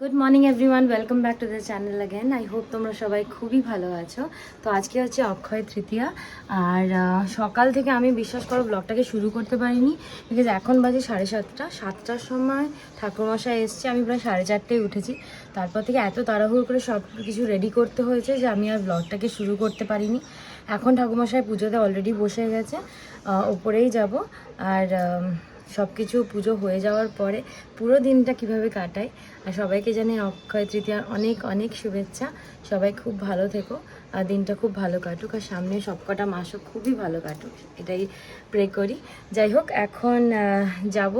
Good morning everyone welcome back to the channel again I hope তোমরা সবাই খুবই ভালো আছো। তো আজকে হচ্ছে অক্ষয় তৃতীয়া। আর সকাল থেকে আমি বিশ্বাস করো ব্লগটাকে শুরু করতে পারিনি। বিকজ এখন বাজে সাড়ে সাতটা। সাতটার সময় ঠাকুরমশাই এসছে। আমি প্রায় সাড়ে চারটেয় উঠেছি। তারপর থেকে এত তাড়াহুড়ো করে সব কিছু রেডি করতে হয়েছে যে আমি আর ব্লগটাকে শুরু করতে পারিনি। এখন ঠাকুরমশাই পুজোতে অলরেডি বসে গেছে। ওপরেই যাব। আর সব কিছু পুজো হয়ে যাওয়ার পরে পুরো দিনটা কীভাবে কাটাই। আর সবাইকে জানি অক্ষয় তৃতীয়ার অনেক অনেক শুভেচ্ছা। সবাই খুব ভালো থেকো আর দিনটা খুব ভালো কাটুক। আর সামনে সবকটা মাসও খুবই ভালো কাটুক, এটাই প্রে করি। যাই হোক, এখন যাব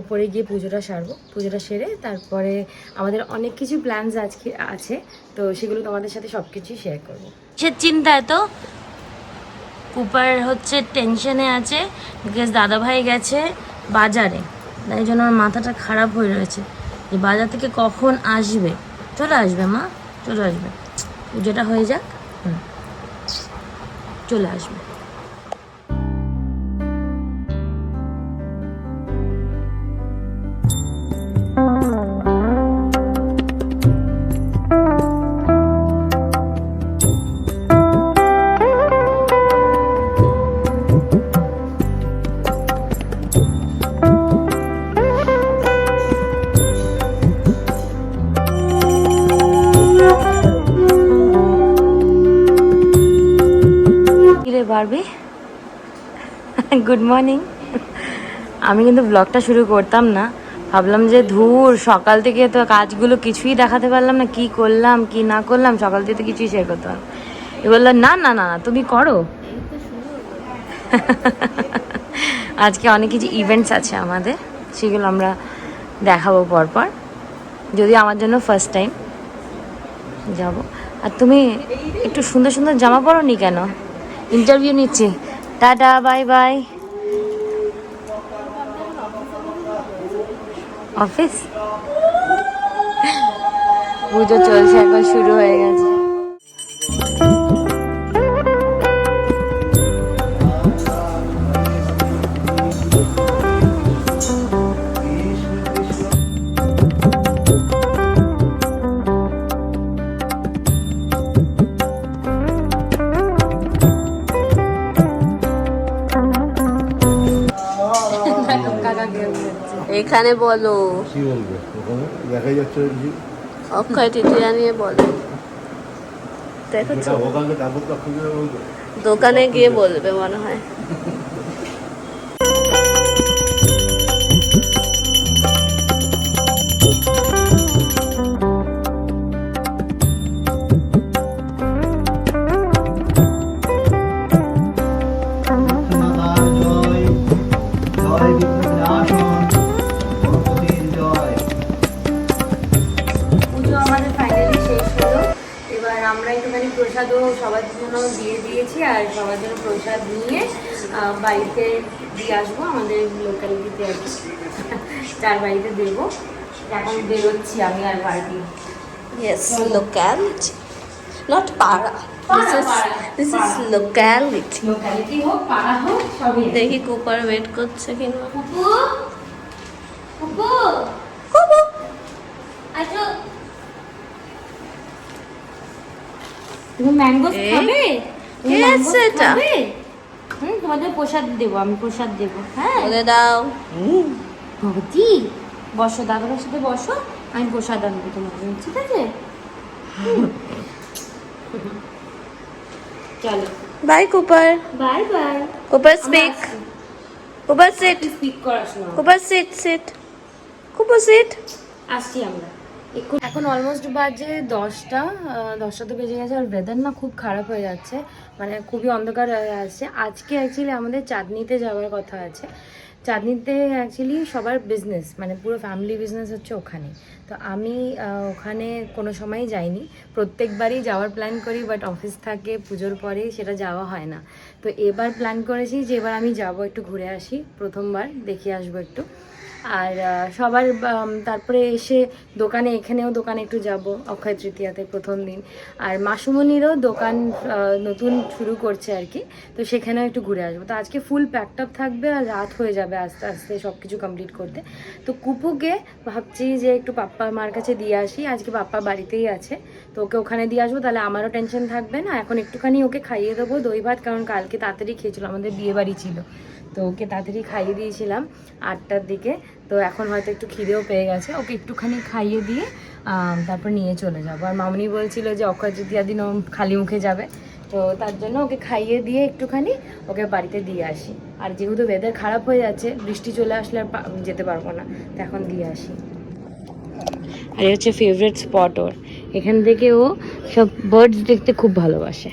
উপরে গিয়ে পুজোটা সারবো। পুজোটা সেরে তারপরে আমাদের অনেক কিছু প্ল্যানস আজকে আছে, তো সেগুলো তোমাদের সাথে সব কিছুই শেয়ার করব চিন্তায় তো কুপার হচ্ছে টেনশনে আছে বিকজ দাদাভাই গেছে বাজারে। তাই জন্য আমার মাথাটা খারাপ হয়ে রয়েছে। যে বাজার থেকে কখন আসবে? চলে আসবে মা, চলে আসবে। পুজোটা হয়ে যাক। চলে আসবে। গুড মর্নিং আমি কিন্তু ব্লগটা শুরু করতাম না। ভাবলাম যে ধুর সকাল থেকে তো কাজগুলো কিছুই দেখাতে পারলাম না। কি করলাম কি না করলাম সকাল থেকে তো কিছুই শেয়ার করতাম এ বলল না না না না, তুমি করো। আজকে অনেক কিছু ইভেন্টস আছে আমাদের। সেগুলো আমরা দেখাবো পরপর। যদি আমার জন্য ফার্স্ট টাইম যাব। আর তুমি একটু সুন্দর সুন্দর জামা পরো নি কেন? ইন্টারভিউ নিচ্ছি। Tata bye bye. Office? Puja চলছে এখন শুরু হয়ে গেছে। এখানে বলো। কি বলবে? ওখানে দেখাই যাচ্ছে যে অক্ষয় তৃতীয়া নিয়ে বলো। দেখো দোকানে গিয়ে বলবে মনে হয়। এবার আমরা একটুখানি প্রসাদও সবার জন্য দিয়ে দিয়েছি আর সবার জন্য প্রসাদ নিয়ে বাড়িতে দিয়ে আসব আমাদের লোকালিটিতে আর কি। চার বাড়িতে দেবো। এখন বেরোচ্ছি আমি আর বাড়ি yes locality not para this is locality locality হোক পাড়া হোক সবই দেখি কুপার ওয়েট করছে কিনা। পুপু পুপু আচ্ছা তুমি ম্যাঙ্গো এই, খাবে? তুমি কে আছে এটা? খাবে? হুম তোমাদের প্রসাদ দেবো আমি প্রসাদ দেবো হ্যাঁ? বলে দাও। ভগতি বসো দাদার সাথে বসো আমি প্রসাদ আনব তোমার জন্য ঠিক আছে? চলো। Bye Cooper bye bye Cooper speak Cooper sit speak করাস না Cooper sit sit Cooper sit আসছি আমরা। এখন অলমোস্ট বাজে দশটা দশটা তো বেজে গেছে, আর ওয়েদার না খুব খারাপ হয়ে যাচ্ছে মানে খুবই অন্ধকার হয়ে আসছে আজকে অ্যাকচুয়ালি আমাদের চাঁদনিতে যাওয়ার কথা আছে। চাঁদনিতে অ্যাকচুয়ালি সবার বিজনেস মানে পুরো ফ্যামিলি বিজনেস হচ্ছে ওখানে। তো আমি ওখানে কোনো সময়ই যাইনি। প্রত্যেকবারই যাওয়ার প্ল্যান করি বাট অফিস থাকে, পুজোর পরেই সেটা যাওয়া হয় না। তো এবার প্ল্যান করেছি যে এবার আমি যাব, একটু ঘুরে আসি, প্রথমবার, দেখে আসব একটু। আর সবার তারপরে এসে দোকানে, এখানেও দোকানে একটু যাব, অক্ষয় তৃতীয়াতে প্রথম দিন। আর মাসুমনিরও দোকান নতুন শুরু করছে আর কি, তো সেখানেও একটু ঘুরে আসব। তো আজকে ফুল প্যাকড আপ থাকবে আর রাত হয়ে যাবে আস্তে আস্তে সব কিছু কমপ্লিট করতে। তো কুপুকে ভাবছি যে একটু পাপ্পা মার কাছে দিয়ে আসি, আজকে পাপ্পা বাড়িতেই আছে, তো ওকে ওখানে দিয়ে আসব, তাহলে আমারও টেনশন থাকবে না। এখন একটুখানি ওকে খাইয়ে দেবো দই ভাত, কারণ কালকে তাড়াতাড়ি খেয়েছিল, আমাদের বিয়ে বাড়ি ছিল। তো ওকে তাড়াতাড়ি খাইয়ে দিয়েছিলাম আটটার দিকে। তো এখন হয়তো একটু খিদেও পেয়ে গেছে। ওকে একটুখানি খাইয়ে দিয়ে তারপর নিয়ে চলে যাব। আর মামনি বলছিল যে অক্ষয় তৃতীয়া দিন ও খালি মুখে যাবে। তো তার জন্য ওকে খাইয়ে দিয়ে একটুখানি ওকে বাড়িতে দিয়ে আসি। আর যেহেতু ওয়েদার খারাপ হয়ে যাচ্ছে, বৃষ্টি চলে আসলে আর যেতে পারব না। তো এখন দিয়ে আসি। আর এই হচ্ছে ফেভারিট স্পট ওর। এখান থেকে ও সব বার্ডস দেখতে খুব ভালোবাসে।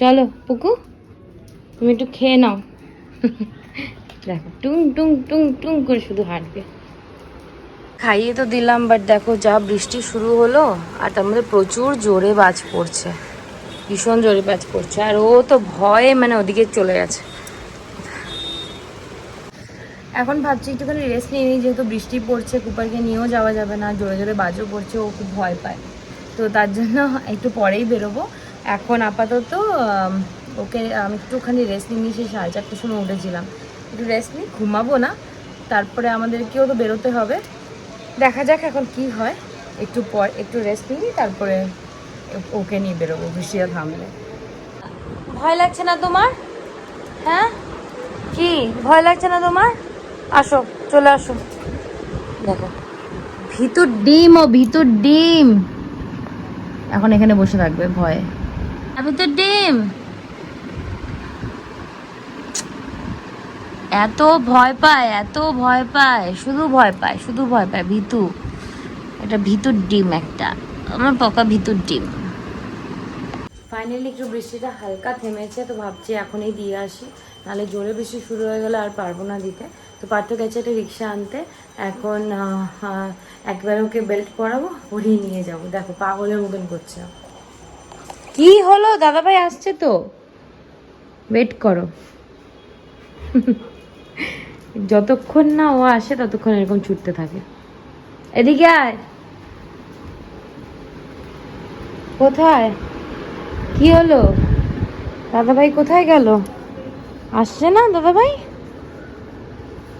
চলো, পুকু, তুমি একটু খেয়ে নাও। দেখো টুং টুং টুং টুং করে শুধু হাঁটবে। খাইয়ে তো দিলাম বাট দেখো যা বৃষ্টি শুরু হলো আর তার মধ্যে প্রচুর জোরে বাজ পড়ছে। ভীষণ জোরে বাজ পড়ছে আর ও তো ভয়ে মানে ওদিকে চলে গেছে। এখন ভাবছি একটুখানি রেস্ট নিয়ে নিই যেহেতু বৃষ্টি পড়ছে কুপারকে নিয়েও যাওয়া যাবে না জোরে জোরে বাজও পড়ছে ও খুব ভয় পায়। তো তার জন্য একটু পরেই বেরোবো। এখন আপাতত ওকে আমি একটুখানি রেস্ট নিয়ে সেই সাড়ে চারটের সময় উঠেছিলাম। একটু রেস্ট নিই ঘুমাবো না, তারপরে আমাদেরকেও তো বেরোতে হবে। দেখা যাক এখন কি হয়। একটু পর, একটু রেস্ট নিই তারপরে ওকে নিয়ে বেরোবো বৃষ্টিটা থামলে ভয় লাগছে না তোমার? হ্যাঁ? কি? ভয় লাগছে না তোমার? আসো, চলে আসো। দেখো। ভিতর ডিম ও ভিতর ডিম। এখন এখানে বসে থাকবে, ভয়ে। আর ভিতর ডিম। এত ভয় পায়, এত ভয় পায়, শুধু ভয় পায়, শুধু ভয় পায়, ভিতু। এটা ভিতর ডিম একটা, আমার পকা ভিতর ডিম। ফাইনালি একটু বৃষ্টিটা হালকা থেমেছে, তো ভাবছি এখনই দিয়ে আসি। নাহলে জোরে বৃষ্টি শুরু হয়ে গেলে আর পারব না দিতে। তো পার্থ গেছে একটা রিক্সা আনতে। এখন একবার ওকে বেল্ট পরাবো, পরিয়ে নিয়ে যাব। দেখো, পাগলের মতন করছে। কি হলো? দাদাভাই আসছে তো। ওয়েট করো। যতক্ষণ না ও আসে, ততক্ষণ এরকম ছুটতে থাকে। এদিকে আয়। কোথায়? কি হলো? দাদাভাই কোথায় গেল? আসছে না দাদাভাই?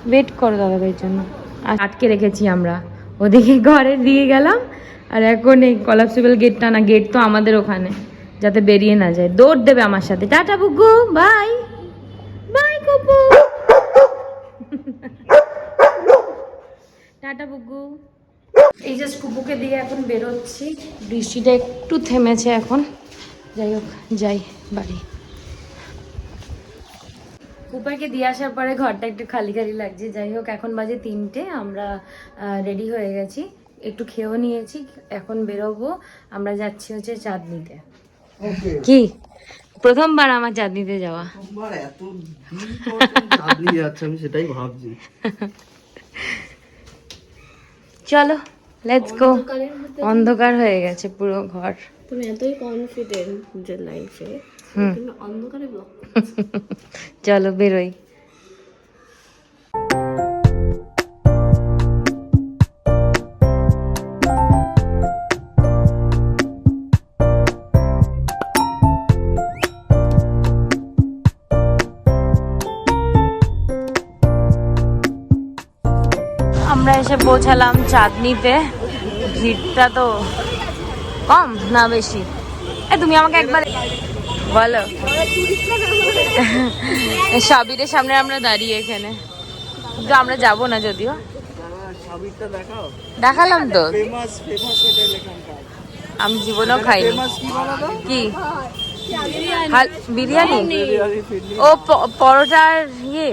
ওয়েট করো দাদাভাইয়ের জন্য। আটকে রেখেছি আমরা। ওদিকে ঘরে দিয়ে গেলাম, আর এখন এই কলাপসিবল গেটটা না গেট তো আমাদের ওখানে। যাতে বেরিয়ে না যায়। দৌড় দেবে আমার সাথে। Tata Bugu bye. Bye, Kupu. Tata Bugu এই জাস্ট কুপুকে দিয়ে এখন বেরোচ্ছি। বৃষ্টিটা একটু থেমেছে এখন। যাই হোক, যাই, বাড়ি। কুপারকে দিয়ে আসার পরে ঘরটা একটু খালি খালি লাগছে। যাই হোক, এখন বাজে তিনটে। আমরা রেডি হয়ে গেছি। একটু খেয়েও নিয়েছি। এখন বেরোবো। আমরা যাচ্ছি হচ্ছে চাঁদনিতে। কি? প্রথমবার আমার চাঁদনিতে যাওয়া। আমি সেটাই ভাবছি। চলো লেটস গো অন্ধকার হয়ে গেছে পুরো ঘর। তুমি এতই কনফিডেন্ট যে লাইফে হুম। অন্ধকারে চলো বেরোই। পৌঁছালাম চাঁদনিতে। ভিড়টা তো কম না বেশি? এ, তুমি আমাকে একবার বলো। সাবিরের সামনে আমরা দাঁড়িয়ে এখানে। কিন্তু আমরা যাব না যদিও। দেখালাম তো। আমি জীবনেও খাইনি। কি? বিরিয়ানি? ও পরোটার ইয়ে?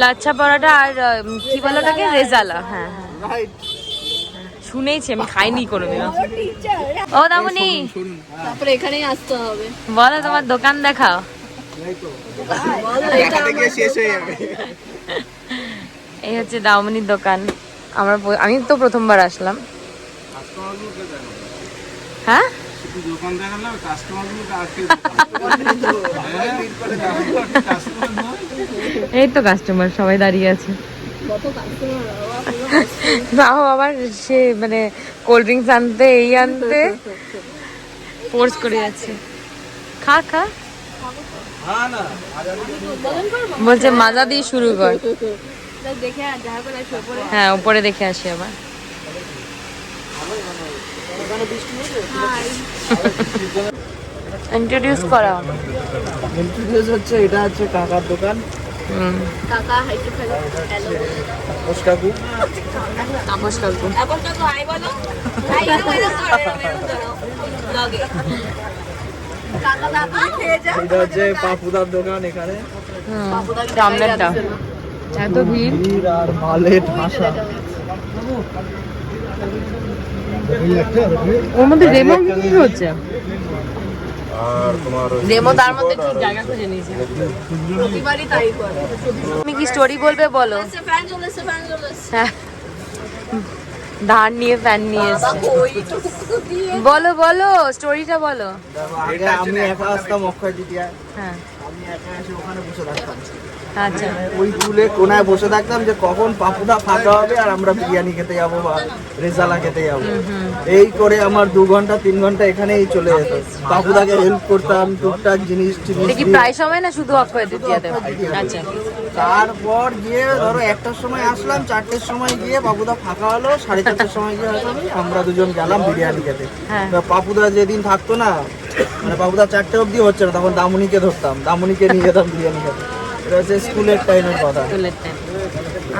লাচ্ছা পরোটা আর কি বলো ওটাকে? রেজালা হ্যাঁ হ্যাঁ। রাইট শুনেছি আমি খাইনি কোনোদিনও। ও দামনি। তারপরে এখানেই আসতে হবে। বলো তোমার দোকান দেখাও। হয়ে এই হচ্ছে দামনির দোকান। আমরা আমি তো প্রথমবার আসলাম। হ্যাঁ? শুধু দোকান দেখালাম কাস্টমারগুলোকে আজকে এই তো কাস্টমার সবাই দাঁড়িয়ে আছে। কত তাও আবার সে মানে কোল্ড ড্রিঙ্কস আনতে এই আনতে ফোর্স করে যাচ্ছে। খা খা। হ্যাঁ বলছে মাজা দিয়ে শুরু কর। হ্যাঁ উপরে দেখে আসি আবার। ইন্ট্রোডিউস করা ইন্ট্রোডিউস হচ্ছে এটা হচ্ছে কাকার দোকান কাকা হাইটু হ্যালো কাকু তাপস কাকু কাকু বলো ব্লগে কাকা খেয়ে এটা হচ্ছে পাপুদার দোকান এখানে হুম সামনেরটা এত ভিড় ভিড় আর মালের ঠাসা ওর মধ্যে রেমো কি হচ্ছে? রেমো তার মধ্যে ঠিক জায়গা খুঁজে নিয়েছে? প্রতিবারই তাই করে। তুমি কি স্টোরি বলবে বলো? হ্যাঁ ধার নিয়ে ফ্যান নিয়ে বলো বলো স্টোরিটা বলো। আমি একা আসতাম অক্ষয় তৃতীয়ায়। হ্যাঁ। আমি একা এসে ওখানে বসে থাকতাম। ওই তুলে কোনায় বসে থাকতাম যে কখন পাপুদা ফাঁকা হবে আর আমরা বিরিয়ানি খেতে যাব বা রেজালা খেতে যাব। এই করে আমার দু ঘণ্টা তিন ঘণ্টা এখানেই চলে যেত। পাপুদাকে হেল্প করতাম টুকটাক জিনিস। প্রায় সময় না শুধু অক্ষয় তৃতীয়াতে আচ্ছা। তারপর গিয়ে ধরো একটার সময় আসলাম চারটের সময় গিয়ে বাবুদা ফাঁকা হলো সাড়ে চারটের সময় গিয়ে হয়তো আমরা দুজন গেলাম বিরিয়ানি খেতে। হ্যাঁ। পাপুদা যেদিন থাকতো না মানে পাপুদা চারটে অবধি হচ্ছে না তখন দামুনিকে ধরতাম দামুনিকে নিয়ে যেতাম বিরিয়ানি খেতে। এটা হচ্ছে স্কুলের টাইমের কথা। চুলের টাইম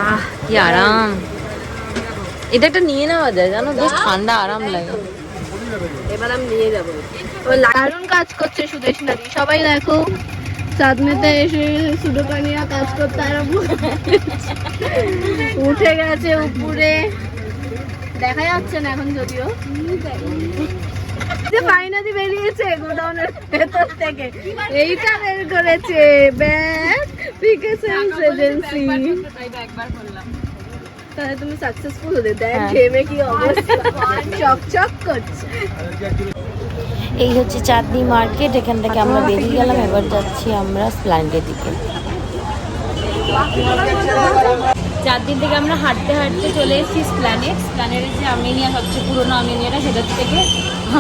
আহ কি আরাম। এটা একটা নিয়ে নেওয়া যায় জানো? বেশ ঠান্ডা আরাম লাগে। এবার আমি নিয়ে যাব। দারুণ কাজ করছে সুদেশ নাদি সবাই দেখো চাঁদনিতে এসে সুদোকানিয়া কাজ করতে আরম্ভ উঠে গেছে উপরে। দেখা যাচ্ছে না এখন যদিও। যে ফাইনালি বেরিয়েছে গোডাউনের ভেতর থেকে। এইটা বের করেছে। ব্যাগ পিকেসেন্স এজেন্সি। তাহলে তুমি সাকসেসফুল হতে দেখ হ্যাঁ। ঘেমে কি অবস্থা। চকচক করছে। এই হচ্ছে চাঁদনি মার্কেট এখান থেকে আমরা বেরিয়ে গেলাম। এবার যাচ্ছি আমরা স্প্ল্যান্ডের দিকে। চারদিন থেকে আমরা হাঁটতে হাঁটতে চলে এসেছি স্প্ল্যানেট স্প্ল্যানেটের যে আমিনিয়া সবচেয়ে পুরোনো আমিনিয়াটা সেটার থেকে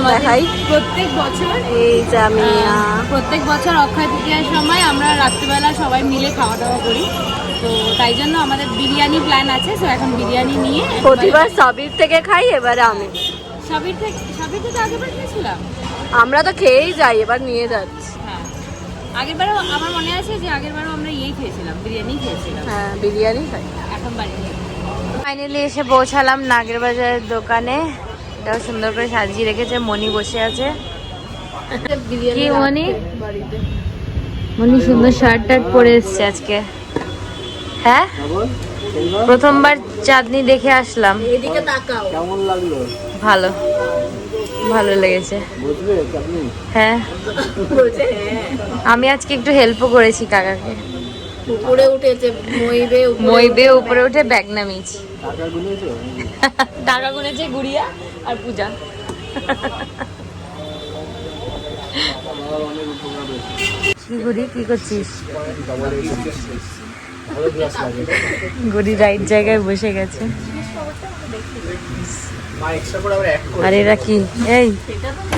দেখাই। প্রত্যেক বছর এই জামিয়া আহ, প্রত্যেক বছর অক্ষয় তৃতীয়ার সময় আমরা রাত্রিবেলা সবাই মিলে খাওয়া দাওয়া করি। তো তাই জন্য আমাদের বিরিয়ানি প্ল্যান আছে তো এখন বিরিয়ানি নিয়ে প্রতিবার সাবির থেকে খাই এবারে আমি। সাবির থেকে সাবির থেকে আগেবার খেয়েছিলাম? আমরা তো খেয়েই যাই এবার নিয়ে যাচ্ছি। আগেরবারও আমার মনে আছে যে আগেরবারও আমরা ইয়েই খেয়েছিলাম বিরিয়ানি খেয়েছিলাম। হ্যাঁ বিরিয়ানি এখন বাড়ি ফাইনালি এসে পৌঁছালাম নাগের বাজারের দোকানে। এটাও সুন্দর করে সাজিয়ে রেখেছে মনি বসে আছে। বিরিয়ানি কি মনি মনি সুন্দর শার্ট টার্ট পরে এসছে আজকে। হ্যাঁ? প্রথমবার চাঁদনি দেখে আসলাম। এদিকে তাকাও। কেমন লাগল? ভালো। ভালো লেগেছে। হ্যাঁ। আমি আজকে একটু হেল্পও করেছি কাকাকে। উপরে উঠেছে মইবে মইবে উপরে উঠে ব্যাগ নামিয়েছি। টাকা টাকা গুনেছে গুড়িয়া আর পূজা। কি গুড়ি? কি করছিস? গুড়ি রাইট জায়গায় বসে গেছে। মা এক্সট্রা করে আবার এক আর এরা কি? এই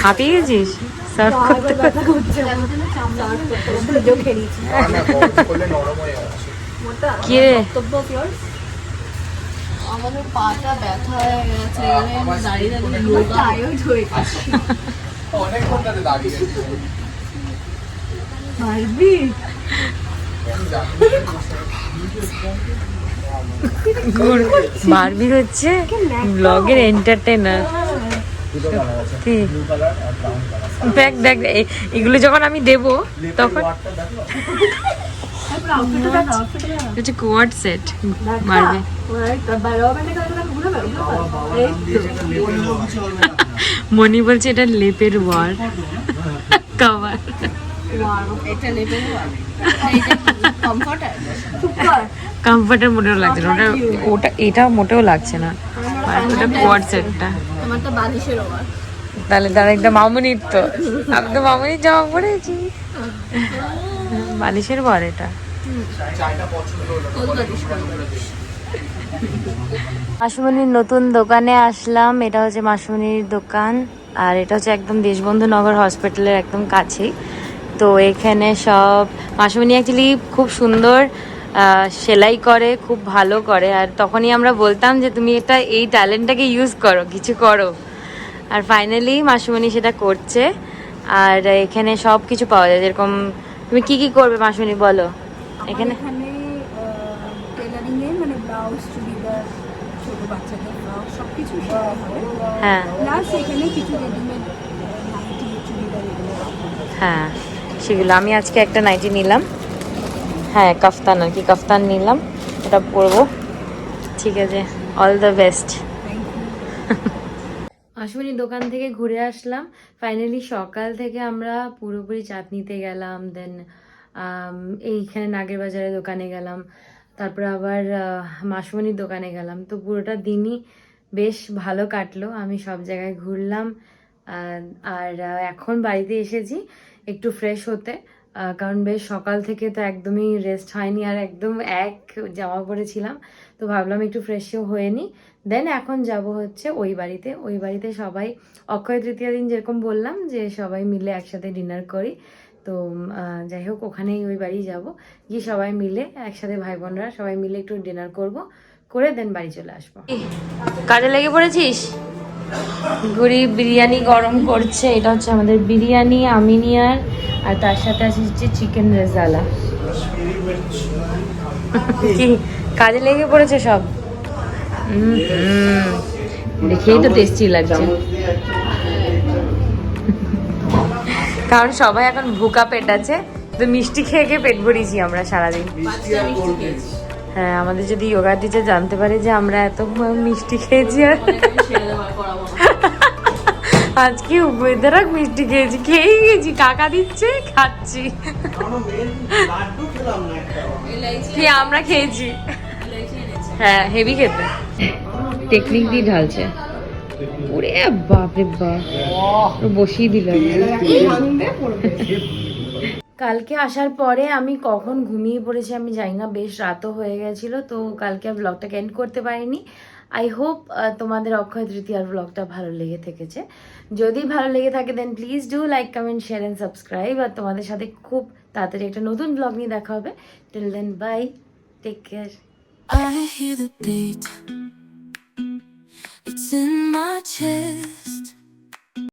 হাঁপিয়ে গেছিস? সার্ভ করতে নরম কি রে আমাদের পাটা ব্যথা হয়ে গেছে এখানে দাঁড়িয়ে দাঁড়িয়ে টায়ার্ড হয়ে গেছে। অনেক ঘন্টাতে দাঁড়িয়ে পারবি? বারবি হচ্ছে ব্লগের এন্টারটেনার কি দেখ দেখ এ- এগুলো যখন আমি দেব তখন হচ্ছে কোয়াড সেট মারবে মনি বলছে এটা লেপের ওয়ার কভার এটা কমফর্টার মোটেও লাগছে না ওটা ওটা এটা মোটেও লাগছে না ওটা কোয়াড সেটটা আমার তো বালিশের ওভার। তাহলে তার একটা মামুনির তো। আমি তো মামুনির জামা পরেছি। বালিশের বর এটা। মাসুমনির নতুন দোকানে আসলাম এটা হচ্ছে মাসুমনির দোকান আর এটা হচ্ছে একদম দেশবন্ধু নগর হসপিটালের একদম কাছেই। তো এখানে সব মাসুমনি অ্যাকচুয়ালি খুব সুন্দর সেলাই করে খুব ভালো করে। আর তখনই আমরা বলতাম যে তুমি এটা এই ট্যালেন্টটাকে ইউজ করো কিছু করো। আর ফাইনালি মাসুমণি সেটা করছে। আর এখানে সব কিছু পাওয়া যায়। যেরকম তুমি কি কি করবে মাসুমণি বলো? এখানে মানে হ্যাঁ। হ্যাঁ সেগুলো। আমি আজকে একটা নাইটি নিলাম। হ্যাঁ কাফতান আর কি, কাফতান নিলাম। এটা পরবো। ঠিক আছে অল দ্য বেস্ট আশুমনি দোকান থেকে ঘুরে আসলাম। ফাইনালি সকাল থেকে আমরা পুরোপুরি চাটনিতে গেলাম দেন এইখানে নাগের বাজারের দোকানে গেলাম। তারপর আবার মাসমনির দোকানে গেলাম। তো পুরোটা দিনই বেশ ভালো কাটলো। আমি সব জায়গায় ঘুরলাম আর এখন বাড়িতে এসেছি, একটু ফ্রেশ হতে। কারণ বেশ সকাল থেকে তো একদমই রেস্ট হয়নি আর একদম এক জামা পরেছিলাম। তো ভাবলাম একটু ফ্রেশও হয়ে নিই দেন এখন যাব হচ্ছে ওই বাড়িতে। ওই বাড়িতে সবাই, অক্ষয় তৃতীয় দিন যেরকম বললাম যে সবাই মিলে একসাথে ডিনার করি। তো যাই হোক, ওখানেই ওই বাড়ি যাব। গিয়ে সবাই মিলে একসাথে ভাই বোনরা সবাই মিলে একটু ডিনার করব। করে দেন বাড়ি চলে আসব। কাজে লেগে পড়েছিস? ঘুরি, বিরিয়ানি গরম করছে। এটা হচ্ছে আমাদের বিরিয়ানি, আমিনিয়ার, আর তার সাথে হচ্ছে চিকেন রেজালা। কাজে লেগে পড়েছে সব। দেখেই তো টেস্টি লাগছে। কারণ সবাই এখন ভুকা পেট আছে। তো মিষ্টি খেয়ে খেয়ে পেট ভরিয়েছি আমরা সারাদিন। হ্যাঁ আমাদের যদি যোগা টিচার জানতে পারে যে আমরা এত মিষ্টি খেয়েছি আর। আজকে ওয়েদার মিষ্টি খেয়েছি। খেয়েই গেছি কাকা দিচ্ছে খাচ্ছি। কি আমরা খেয়েছি? হ্যাঁ হেভি খেতে। টেকনিক দিয়ে ঢালছে। ওরে বাপরে বাপ। বসিয়ে দিল। কালকে আসার পরে আমি কখন ঘুমিয়ে পড়েছি আমি জানি না, বেশ রাতও হয়ে গেছিল, তো কালকে আর ব্লগটাকে এন্ড করতে পারিনি। আই হোপ তোমাদের অক্ষয় তৃতীয়ার ব্লগটা ভালো লেগে থেকেছে। যদি ভালো লেগে থাকে then please do like comment share and subscribe আর তোমাদের সাথে খুব তাড়াতাড়ি একটা নতুন ব্লগ নিয়ে দেখা হবে। Till then bye take care I hear the beat. It's in my chest.